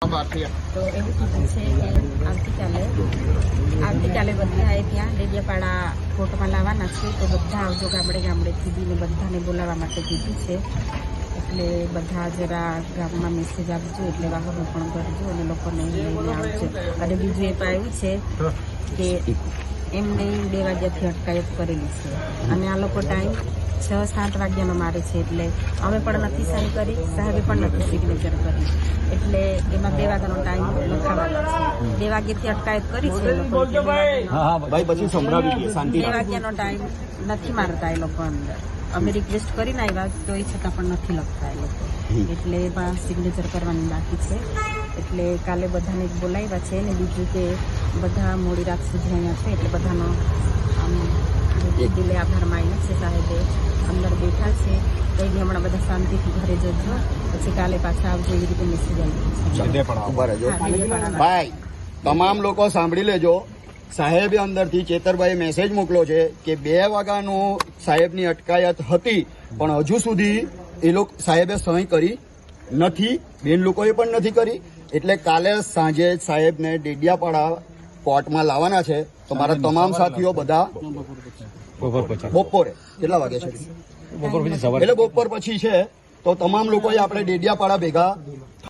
તો એવું કીધું છે કે આવતીકાલે આવતીકાલે બધાએ ત્યાં ડેડિયાપાડા કોર્ટમાં લાવવાના છે, તો બધા આવજો ગામડે ગામડેથી કીધીને બધાને બોલાવવા માટે કીધું છે. એટલે બધા જરા ગામમાં મેસેજ આપજો, એટલે વાહનો પણ કરજો અને લોકોને આવજો. અને બીજું એ પણ આવ્યું છે કે એમને બે વાગ્યાથી અટકાયત કરેલી છે. અને આ લોકો ટાઈમ છ, સાત વાગ્યાનો મારે છે, એટલે અમે પણ નથી સાઈન કરી, સાહેબે પણ નથી સિગ્નેચર કરી. એટલે એમાં બે વાગ્યાનો ટાઈમ બે વાગ્યાથી અટકાયત કરી છે. ભાઈ. પછી સંભળાવી શાંતિ બે વાગ્યાનો ટાઈમ નથી મારતા એ લોકો અંદર. અમે રિક્વેસ્ટ કરીને આવ્યા તો એ છતાં પણ નથી લખતા એ લોકો. એટલે એમાં સિગ્નેચર કરવાની બાકી છે. એટલે કાલે બધાને બોલાવ્યા છે ને બીજું કે બધા મોડી રાત સુધી અહીંયા છે એટલે બધાનો આમ દિલે આભાર માન્યો છે સાહેબે. અંદર બેઠા છે. તો બી હમણાં બધા શાંતિથી ઘરે જજો. પછી કાલે પાછા આવજો એવી રીતે મેસેજ આવી. ભાઈ તમામ લોકો સાંભળી લેજો. સાહેબે અંદરથી ચેતરભાઈ મેસેજ મોકલો છે કે બે વાગ્યાનું સાહેબની અટકાયત હતી પણ હજુ સુધી એ લોકો સાહેબે સહી કરી નથી બેન લોકોએ પણ નથી કરી. એટલે કાલે સાંજે સાહેબને ડેડિયાપાડા કોર્ટમાં લાવવાના છે. તો મારા તમામ સાથીઓ બધા બપોર પછી. બપોરે. કેટલા વાગે છે? બપોર પછી એટલે બપોર પછી છે. તો તમામ લોકોએ આપણે ડેડિયાપાડા ભેગા